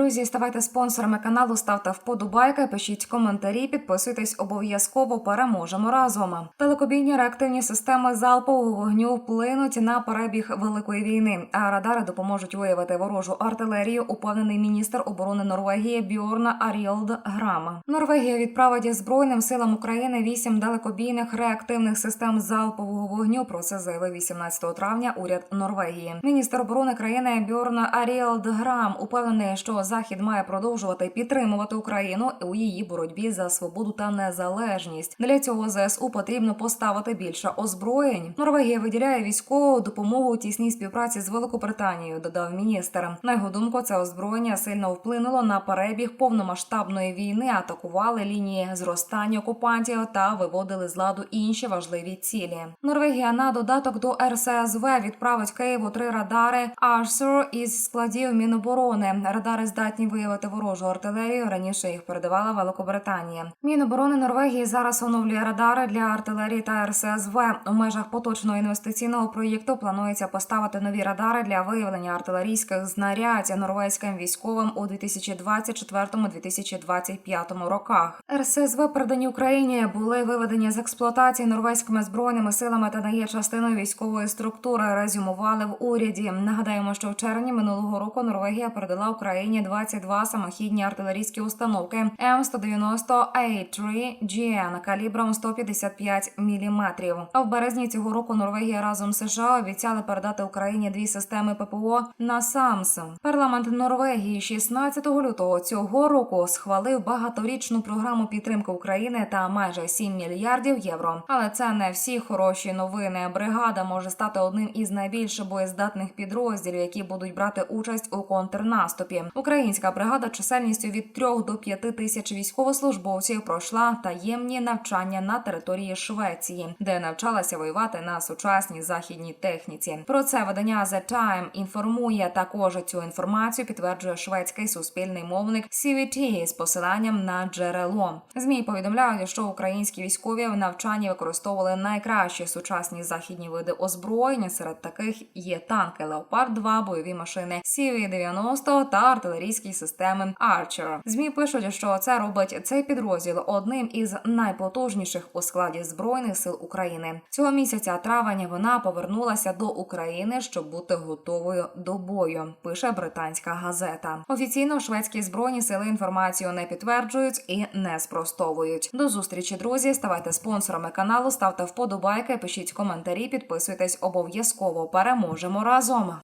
друзі, ставайте спонсорами каналу, ставте вподобайки, пишіть коментарі, підписуйтесь обов'язково. Переможемо разом. Телекобійні реактивні системи залпового вогню вплинуть на перебіг великої війни. А радари допоможуть виявити ворожу артилерію. Упевнений міністр оборони Норвегії Бьорна Арілд Грам. Норвегія відправить збройним силам України вісім далекобійних реактивних систем залпового вогню. Про це заявив 18 травня уряд Норвегії. Міністр оборони країни Бьорна Арілд Грам упевнений, що захід має продовжувати підтримувати Україну у її боротьбі за свободу та незалежність. Для цього ЗСУ потрібно поставити більше озброєнь. Норвегія виділяє військову допомогу у тісній співпраці з Великобританією. Додав міністр. На його думку, це озброєння сильно вплинуло на перебіг повномасштабної війни. Атакували лінії зростання окупантів та виводили з ладу інші важливі цілі. Норвегія на додаток до РСЗВ відправить Києву три радари Арсур із складів Міноборони. Радари здатні виявити ворожу артилерію. Раніше їх передавала Великобританія. Міноборони Норвегії зараз оновлює радари для артилерії та РСЗВ. У межах поточного інвестиційного проєкту планується поставити нові радари для виявлення артилерійських знарядь норвезьким військовим у 2024-2025 роках. РСЗВ передані Україні були виведені з експлуатації норвезькими збройними силами та не є частиною військової структури. Резюмували в уряді. Нагадаємо, що в червні минулого року Норвегія передала Україні 22 самохідні артилерійські установки М190А3 калібром 155 мм. А в березні цього року Норвегія разом з США обіцяли передати Україні дві системи ППО на САМС. Парламент Норвегії 16 лютого цього року схвалив багаторічну програму підтримки України та майже 7 мільярдів євро. Але це не всі хороші новини. Бригада може стати одним із найбільш боєздатних підрозділів, які будуть брати участь у контрнаступі. Українська бригада чисельністю від 3 до 5 тисяч військовослужбовців пройшла таємні навчання на території Швеції, де навчалася воювати на сучасній західній техніці. Про це видання The Time інформує також цю інформацію. Підтверджує шведський суспільний мовник CVT з посиланням на джерело. Змі повідомляють, що українські військові в навчанні використовували найкращі сучасні західні види озброєння. Серед таких є танки Леопард 2 бойові машини CV-90 та артилерійські системи Archer. Змі пишуть, що це робить цей підрозділ одним із найпотужніших у складі збройних сил України. Цього місяця травня вона повернулася до України, щоб бути готовою до бою. Пише британська газета. Офіційно шведські збройні сили інформацію не підтверджують і не спростовують. До зустрічі, друзі. Ставайте спонсорами каналу, ставте вподобайки, пишіть коментарі, підписуйтесь обов'язково. Переможемо разом.